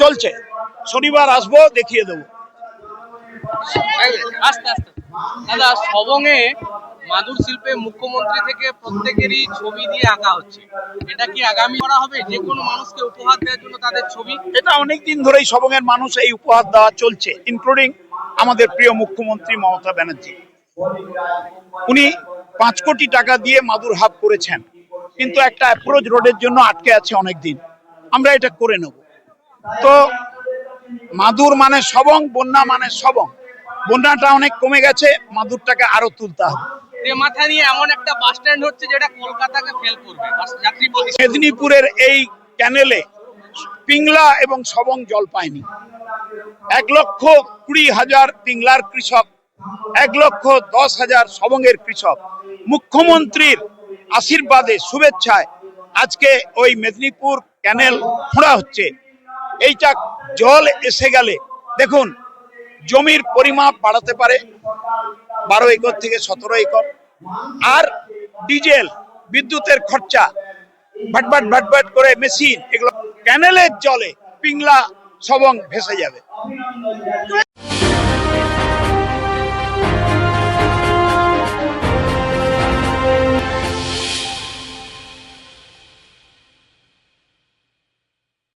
চলছে। শনিবার আসব দেখিয়ে দেবো। আস্তে আস্তে। দাদা সবংয়ে মাদুর শিল্পে মুখ্যমন্ত্রী থেকে প্রত্যেকেরই ছবি দিয়ে আঁকা হচ্ছে। এটা কি আগামী করা হবে? যে কোনো মানুষকে উপহার দেওয়ার জন্য তাদের ছবি? এটা অনেক দিন ধরেই সবংয়ের মানুষ এই উপহার দেওয়া চলছে ইনক্লুডিং আমাদের প্রিয় মুখ্যমন্ত্রী মমতা ব্যানার্জি। উনি পাঁচ কোটি টাকা দিয়ে মাদুর হাব করেছেন কিন্তু একটা অ্যাপ্রোচ রোডের জন্য আটকে আছে অনেক দিন আমরা এটা করে নেব। তো মাদুর মানে সবং বন্যা মানে সবং বন্যাটা অনেক কমে গেছে মাদুরটাকে আরও তুলতে হবে। মাথা নিয়ে এমন একটা বাস স্ট্যান্ড হচ্ছে যেটা কলকাতাকে ফেল করবে। মেদিনীপুরের এই ক্যানেলে পিংলা এবং সবং জল পায়নি। এক লক্ষ কুড়ি হাজার পিংলার কৃষক এক লক্ষ দশ হাজার সবংয়ের কৃষক। মুখ্যমন্ত্রীর আশীর্বাদে শুভেচ্ছায় আজকে ওই মেদিনীপুর ক্যানেল খোঁড়া হচ্ছে। এইটা জল এসে গেলে, দেখুন, জমির পরিমাপ বাড়াতে পারে, বারো একর থেকে সতেরো একর। আর ডিজেল, বিদ্যুতের খরচা ভাটভাট ভাটভাট করে মেশিন, এগুলো ক্যানেলের জলে পিংলা, সবং ভেসে যাবে।